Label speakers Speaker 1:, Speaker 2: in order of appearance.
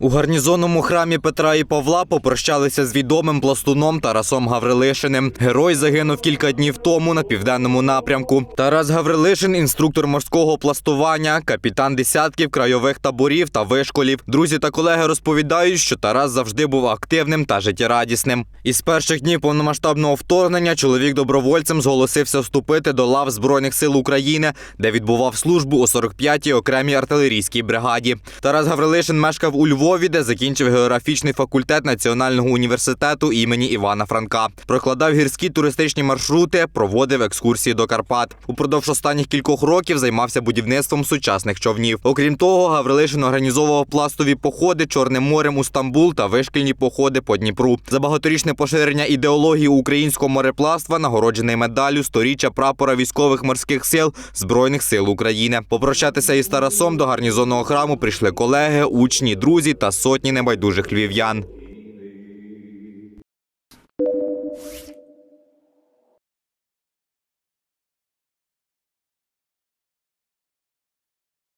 Speaker 1: У гарнізонному храмі Петра і Павла попрощалися з відомим пластуном Тарасом Гаврилишиним. Герой загинув кілька днів тому на південному напрямку. Тарас Гаврилишин, інструктор морського пластування, капітан десятків крайових таборів та вишколів. Друзі та колеги розповідають, що Тарас завжди був активним та життєрадісним. Із перших днів повномасштабного вторгнення чоловік добровольцем зголосився вступити до лав Збройних сил України, де відбував службу у 45-й окремій артилерійській бригаді. Тарас Гаврилишин мешкав у Львові, де закінчив географічний факультет Національного університету імені Івана Франка. Прокладав гірські туристичні маршрути, проводив екскурсії до Карпат. Упродовж останніх кількох років займався будівництвом сучасних човнів. Окрім того, Гаврилишин організовував пластові походи Чорним морем у Стамбул та вишкільні походи по Дніпру. За багаторічне поширення ідеології українського морепластва нагороджений медаллю сторіччя прапора військових морських сил Збройних сил України. Попрощатися із Тарасом до гарнізонного храму прийшли колеги, учні, друзі та сотні небайдужих львів'ян.